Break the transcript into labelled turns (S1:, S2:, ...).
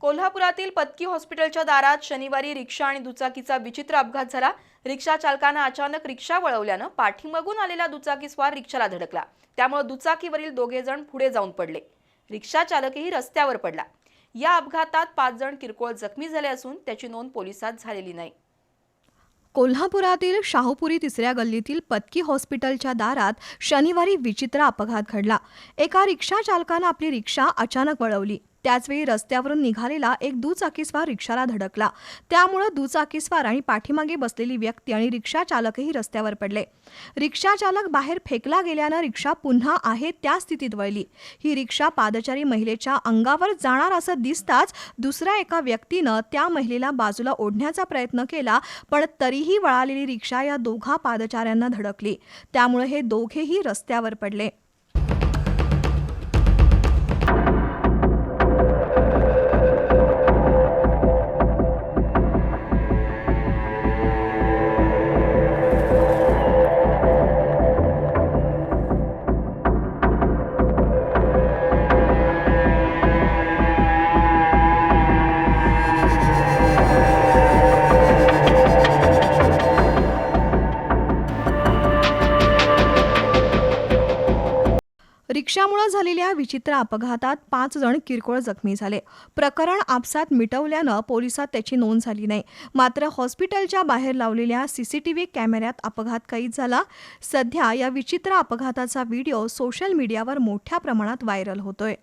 S1: कोल्हापुरातील पत्की हॉस्पिटलच्या दारात शनिवारी रिक्षा आणि दुचाकीचा विचित्र अपघात झाला. रिक्षा चालकानं अचानक रिक्षा वळवल्यानं पाठीमागून आलेला दुचाकीस्वार रिक्षाला धडकला. त्यामुळे दुचाकीवरील दोघे जण पुढे जाऊन पडले. रिक्षा चालकही रस्त्यावर पडला. या अपघातात पाच जण किरकोळ जखमी झाले असून त्याची नोंद पोलिसात झालेली नाही.
S2: कोल्हापुरातील शाहूपुरी तिसऱ्या गल्लीतील पत्की हॉस्पिटलच्या दारात शनिवारी विचित्र अपघात घडला. एका रिक्षा चालकानं आपली रिक्षा अचानक वळवली. त्याचवेळी रस्त्यावरून निघालेला एक दुचाकीस्वार रिक्षाला धडकला. त्यामुळं दुचाकीस्वार आणि पाठीमागे बसलेली व्यक्ती आणि रिक्षा चालकही रस्त्यावर पडले. रिक्षा चालक बाहेर फेकला गेल्यानं रिक्षा पुन्हा आहे त्या स्थितीत वळली. ही रिक्षा पादचारी महिलेच्या अंगावर जाणार असं दिसताच दुसऱ्या एका व्यक्तीनं त्या महिलेला बाजूला ओढण्याचा प्रयत्न केला पण तरीही वळालेली रिक्षा या दोघा पादचाऱ्यांना धडकली. त्यामुळे हे दोघेही रस्त्यावर पडले. रिक्षामुळे झालेल्या विचित्र अपघातात पाच जण किरकोळ जखमी झाले. प्रकरण आपसात मिटवल्यानं पोलिसात त्याची नोंद झाली नाही. मात्र हॉस्पिटलच्या बाहेर लावलेल्या सीसीटीव्ही कॅमेऱ्यात अपघात कैद झाला. सध्या या विचित्र अपघाताचा व्हिडिओ सोशल मीडियावर मोठ्या प्रमाणात व्हायरल होतोय.